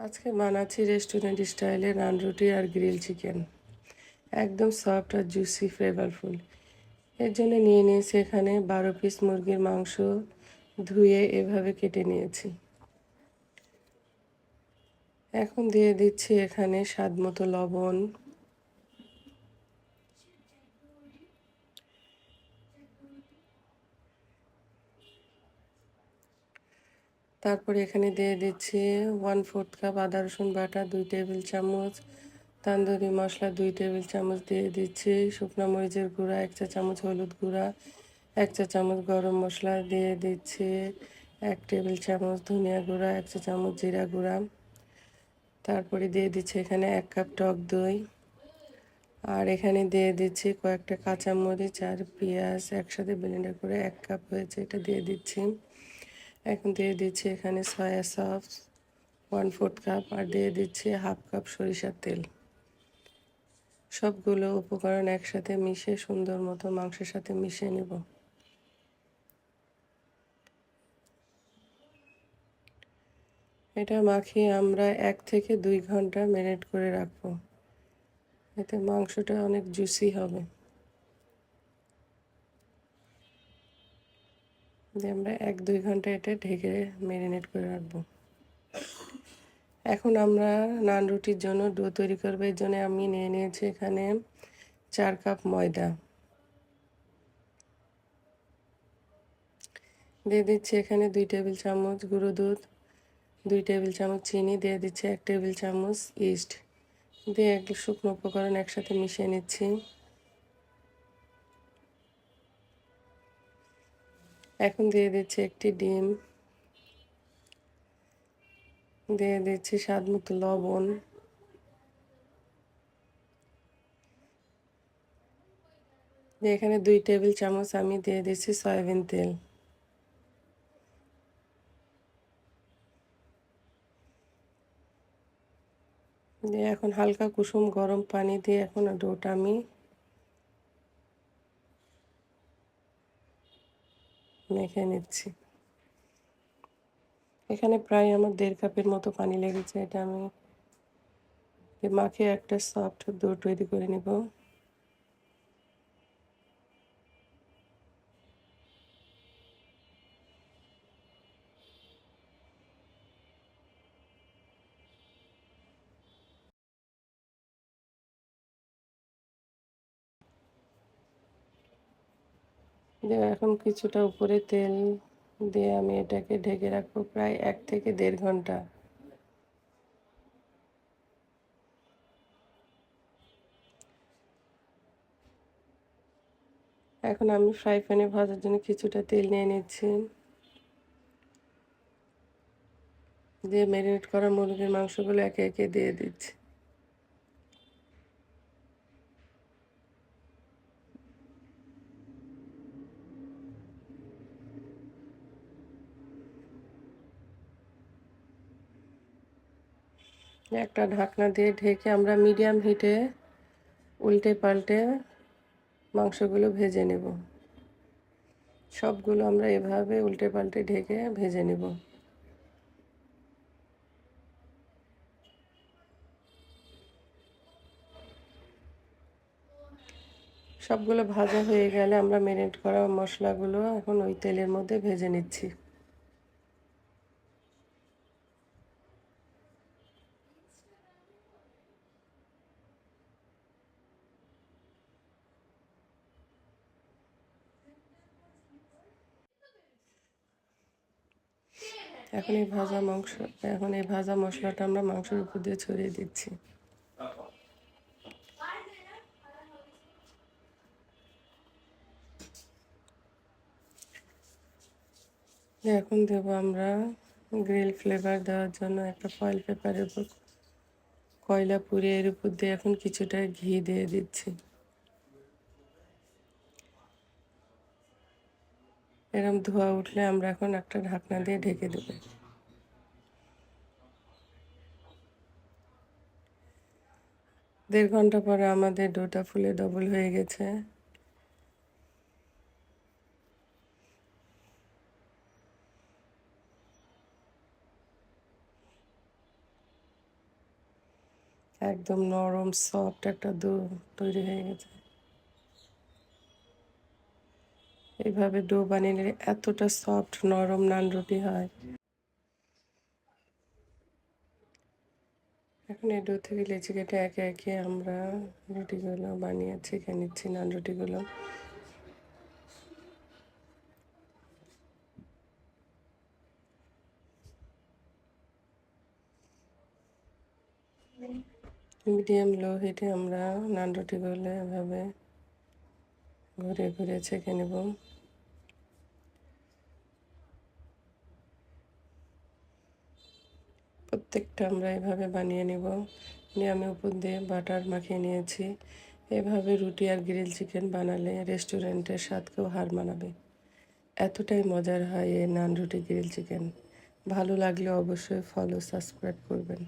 আজকে বানাচ্ছি রেস্টুরেন্ট স্টাইলে নান রুটি আর গ্রিল চিকেন একদম সফট আর জুসি ফ্লেভারফুল এর জন্য নিয়ে নিয়েছি এখানে বারো পিস মুরগির মাংস ধুয়ে এভাবে কেটে নিয়েছি। এখন দিয়ে দিচ্ছি এখানে স্বাদ মতো লবণ। তারপরে এখানে দিয়ে দিচ্ছি ওয়ান ফোর্থ কাপ আদা, রসুন বাটা, দুই টেবিল চামচ। তান্দুরি মশলা, দুই টেবিল চামচ দিয়ে দিচ্ছি। শুকনো মরিচের গুঁড়া, এক চা চামচ হলুদ গুঁড়া, এক চা চামচ গরম মশলা দিয়ে দিচ্ছি। এক টেবিল চামচ ধনিয়া গুঁড়া, এক চা চামচ জিরা গুঁড়া। তারপরে দিয়ে দিচ্ছি এখানে এক কাপ টক দই। আর এখানে দিয়ে দিচ্ছি কয়েকটা কাঁচামরিচ আর পেঁয়াজ একসাথে ব্লেন্ডার করে এক কাপ হয়েছে, এটা দিয়ে দিচ্ছি। এখন দিয়ে দিচ্ছি এখানে soya sauce one fourth cup আর দিয়ে দিচ্ছি হাফ কাপ সরিষার তেল। সবগুলো উপকরণ একসাথে মিশে সুন্দর মতো মাংসের সাথে মিশিয়ে নেব। এটা মাখিয়ে আমরা এক থেকে দুই ঘণ্টা ম্যারিনেট করে রাখব। এতে মাংসটা অনেক জুসি হবে। দিয়ে আমরা এক, দুই ঘণ্টা এটা ঢেকে ম্যারিনেট করে রাখব। এখন আমরা নান রুটির জন্য ডো তৈরি করব। এর জন্য আমি নিয়ে নিয়েছি এখানে চার কাপ ময়দা। দিয়ে দিচ্ছি এখানে দুই টেবিল চামচ গুঁড়ো দুধ, দুই টেবিল চামচ চিনি, দিয়ে দিচ্ছি এক টেবিল চামচ ইস্ট দিয়ে এক শুকনো উপকরণ একসাথে মিশিয়ে নিচ্ছি। এখন দিয়ে দিচ্ছি একটি ডিম। দিয়ে দিচ্ছি স্বাদ মতো লবণ। এখানে দুই টেবিল চামচ আমি দিয়ে দিচ্ছি সয়াবিন তেল। দিয়ে এখন হালকা কুসুম গরম পানি দিয়ে এখন ডোটা আমি মেখে নিচ্ছি। এখানে প্রায় আমার দেড় কাপের মতো পানি লেগেছে, এটা আমি মাখে একটা সফট দো তৈরি করে নেব। এখন কিছুটা উপরে তেল দিয়ে আমি এটাকে ঢেকে রাখব প্রায় এক থেকে দেড় ঘণ্টা। এখন আমি ফ্রাই প্যানে ভাজার জন্য কিছুটা তেল নিয়ে নিচ্ছি। দিয়ে ম্যারিনেট করা মুরগির মাংসগুলো একে একে দিয়ে দিচ্ছি। একটা ঢাকনা দিয়ে ঢেকে আমরা মিডিয়াম হিটে উল্টে পাল্টে মাংসগুলো ভেজে নেব। সবগুলো আমরা এভাবে উল্টে পাল্টে ঢেকে ভেজে নেব। সবগুলো ভাজা হয়ে গেলে আমরা মেরিনেট করা মশলাগুলো এখন ওই তেলের মধ্যে ভেজে নিচ্ছি। এখন এই ভাজা মাংস, এখন এই ভাজা মশলাটা আমরা মাংসের উপর দিয়ে ছড়িয়ে দিচ্ছি। এখন দেব আমরা গ্রিল ফ্লেভার দেওয়ার জন্য একটা ফয়েল পেপারের উপর, কয়লা পুড়িয়ে এর উপর দিয়ে এখন কিছুটা ঘি দিয়ে দিচ্ছি। এরম ধোয়া উঠলে আমরা এখন একটা ঢাকনা দিয়ে ঢেকে দেব। দেড় ঘণ্টা পরে আমাদের ডোটা ফুলে ডবল হয়ে গেছে। একদম নরম সফট একটা ডো তৈরি হয়ে গেছে। এইভাবে ডো বানিয়ে এতটা সফট নরম নান রুটি হয়। এখন এই ডো থেকে লেচি কেটে একে একে আমরা রুটিগুলো বানিয়ে ছেঁকে নিচ্ছি নান রুটিগুলো মিডিয়াম লো হিটে আমরা নান রুটিগুলো এভাবে ঘুরে ঘুরে ছেঁকে নেব। প্রত্যেকটা আমরা এভাবে বানিয়ে নেব। নিয়ে আমি উপর দিয়ে বাটার মাখিয়ে নিয়েছি। এভাবে রুটি আর গ্রিল চিকেন বানালে রেস্টুরেন্টের স্বাদকেও হার মানাবে। এতটাই মজার হয় এই নান রুটি গ্রিল চিকেন। ভালো লাগলে অবশ্যই ফলো সাবস্ক্রাইব করবেন।